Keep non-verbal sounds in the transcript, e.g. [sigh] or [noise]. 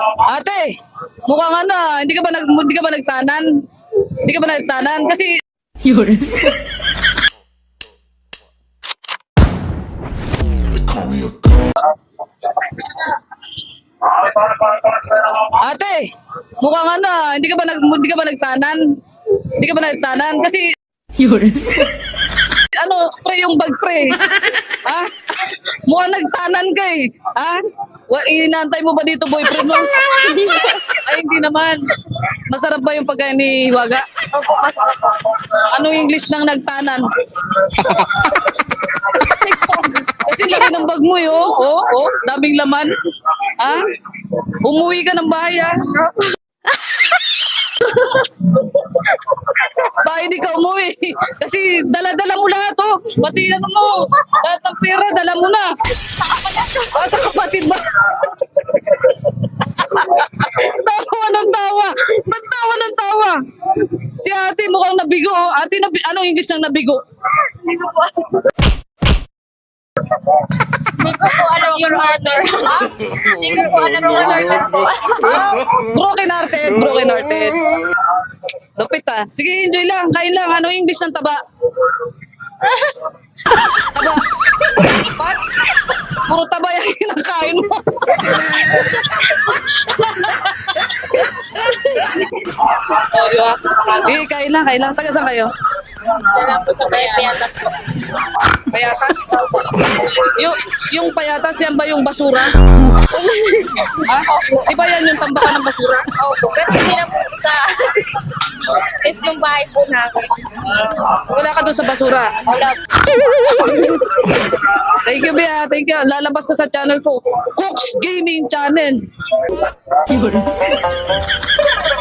Ate, mukhang ano, ah, hindi ka ba nag hindi ka ba nagtanan? Hindi ka ba nagtanan kasi Ate, mukhang ano, ah, hindi ka ba nag hindi ka ba nagtanan? Hindi ka ba nagtanan kasi ano, pre yung bag pre. ha? Mukhang nagtanan ka eh. Ha? Wa, inantay mo ba dito boyfriend mo? Ay, hindi naman. Masarap ba yung pagkain ni Waga? Opo, masarap po. Anong English ng nagtanan? Kasi laki ng bag mo eh, oh. Oh, oh, daming laman. Ha? Umuwi ka ng bahay, ha? [laughs] Bakit hindi ka umuwi? Kasi dala-dala mo lahat, oh. Pati ano mo, lahat ng pera, dala mo na. Ah, sa kapatid ba? [laughs] tawa ng tawa. Ba't tawa ng tawa? Si ate mukhang nabigo, oh. Ate, nabi anong English ng nabigo? Hindi ko po alam order. Ha? Hindi ko po alam order po. Ah, broken hearted, broken hearted. Lupit ah. Sige, enjoy lang. Kain lang. Ano English ng taba? [laughs] Taba. Pats? Puro taba yung kinakain mo. oh, di ba? Sige, kain lang, kain lang. Taga saan kayo? Diyan lang po sa Payapiatas po. Payatas? yung, yung payatas, yan ba yung basura? [laughs] ha? Di ba yan yung tambakan ng basura? Opo, pero hindi na sa [laughs] mismong bahay po namin. Wala ka doon sa basura. Wala. Thank you, Bea. Thank you. Lalabas ko sa channel ko. Cooks Gaming Channel. [laughs]